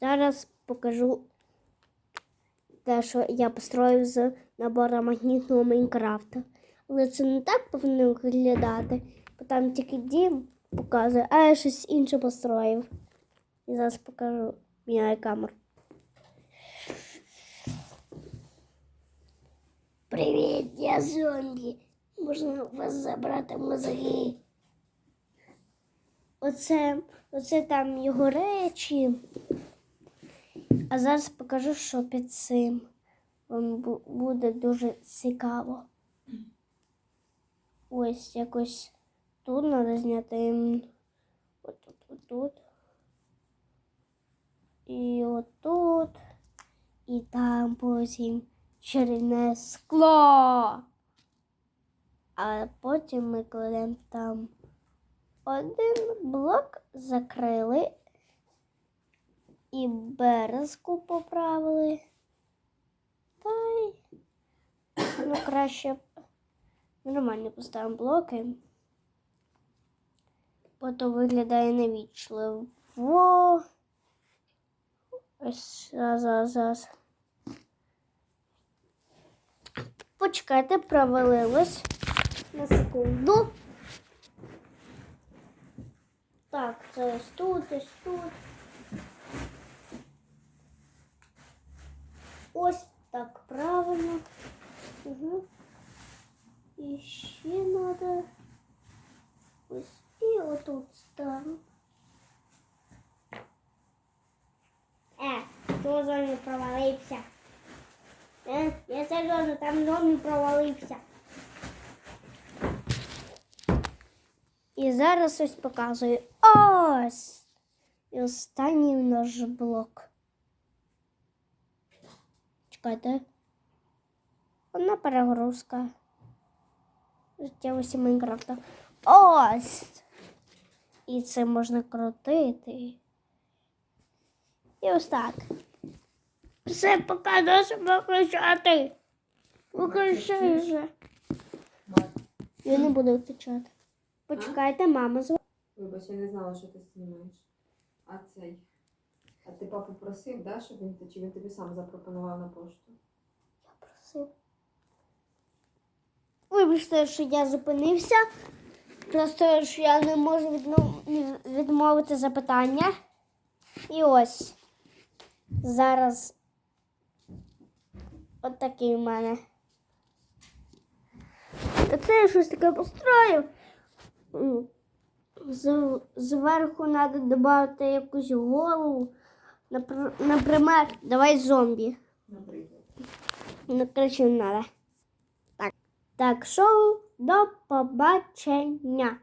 Зараз покажу те, що я построїв з набору магнітного Майнкрафта. Але це не так повинно виглядати, бо там тільки дім показує, а я щось інше построїв. І зараз покажу. Міняю камеру. Привіт, я зомбі. Можна вас забрати мозги. Оце, оце там його речі. А зараз покажу, що під цим. Вам буде дуже цікаво. Ось якось тут треба зняти. Отут, отут. І отут. І там потім чарівне скло. А потім ми кладемо там один блок, закрили і березку поправили. Та й ну, краще нормально поставимо блоки. Бо то виглядає невічливо. Ось зараз, зараз. Почекайте, провалилось на секунду. Так, це ось тут, ось тут. Ось так правильно. Угу. І ще треба. Ось і отут ставимо. Е, хто зомбі провалився? Е, я серйозно, там зомбі провалився. І зараз ось показую. Ось! І останній наш блок. Чекайте. Одна перегрузка. Життєвості Майнкрафта. Ось! І це можна крутити. І ось так. Все показує себе кричати. Виключай вже. Я не буду кричати. Почекайте, мама з Вибач, я не знала, що ти знімаєш. А цей. А ти папу просив, да, щоб він чи він тобі сам запропонував на пошту? Я просив. Вибачте, що я зупинився. Просто що я не можу відмовити запитання. І ось. Зараз от такий у мене. Оце я щось таке построїв. Зверху треба додати якусь голову. Наприклад, давай зомбі. Наприклад. Ну, коротше, не надо. Так. Шоу, до побачення.